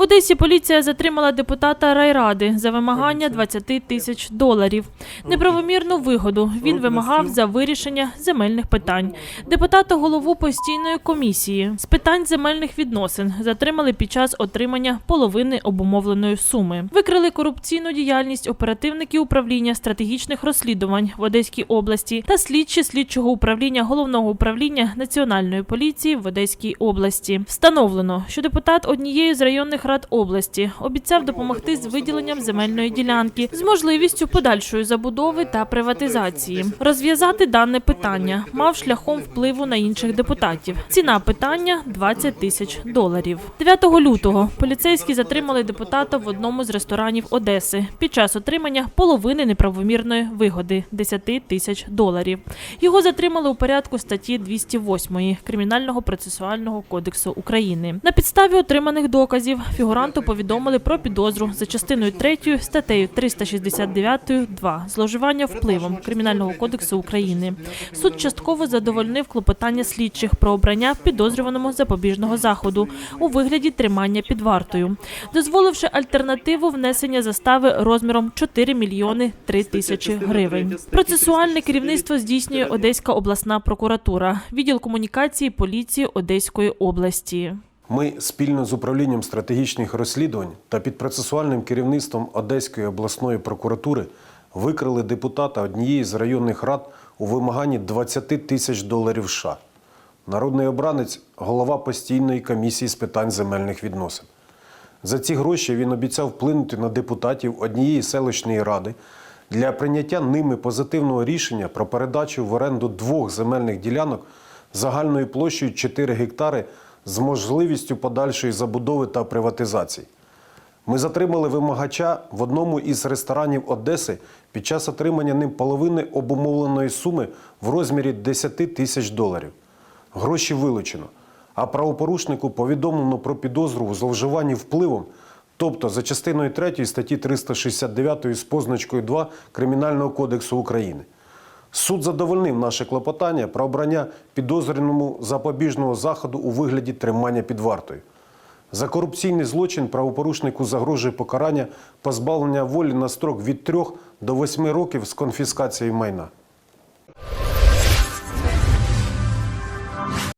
В Одесі поліція затримала депутата райради за вимагання 20 тисяч доларів. Неправомірну вигоду він вимагав за вирішення земельних питань. Депутата голову постійної комісії з питань земельних відносин затримали під час отримання половини обумовленої суми. Викрили корупційну діяльність оперативників управління стратегічних розслідувань в Одеській області та слідчі слідчого управління головного управління національної поліції в Одеській області. Встановлено, що депутат однієї з районних рад області обіцяв допомогти з виділенням земельної ділянки з можливістю подальшої забудови та приватизації. Розв'язати дане питання мав шляхом впливу на інших депутатів. Ціна питання 20 тисяч доларів. 9 лютого поліцейські затримали депутата в одному з ресторанів Одеси під час отримання половини неправомірної вигоди 10 тисяч доларів. Його затримали у порядку статті 208 Кримінального процесуального кодексу України. На підставі отриманих доказів фігуранту повідомили про підозру за частиною 3 статтею 369.2 зловживання впливом Кримінального кодексу України. Суд частково задовольнив клопотання слідчих про обрання підозрюваному запобіжного заходу у вигляді тримання під вартою, дозволивши альтернативу внесення застави розміром 4 мільйони 3 тисячі гривень. Процесуальне керівництво здійснює Одеська обласна прокуратура, відділ комунікації поліції Одеської області. Ми спільно з управлінням стратегічних розслідувань та під процесуальним керівництвом Одеської обласної прокуратури викрили депутата однієї з районних рад у вимаганні 20 тисяч доларів США. Народний обранець голова постійної комісії з питань земельних відносин. За ці гроші він обіцяв вплинути на депутатів однієї селищної ради для прийняття ними позитивного рішення про передачу в оренду двох земельних ділянок загальною площею 4 гектари з можливістю подальшої забудови та приватизації. Ми затримали вимагача в одному із ресторанів Одеси під час отримання ним половини обумовленої суми в розмірі 10 тисяч доларів. Гроші вилучено, а правопорушнику повідомлено про підозру у зловживанні впливом, тобто за частиною 3 статті 369 з позначкою 2 Кримінального кодексу України. Суд задовольнив наше клопотання про обрання підозрюваному запобіжного заходу у вигляді тримання під вартою. За корупційний злочин правопорушнику загрожує покарання позбавлення волі на строк від 3 до 8 років з конфіскацією майна.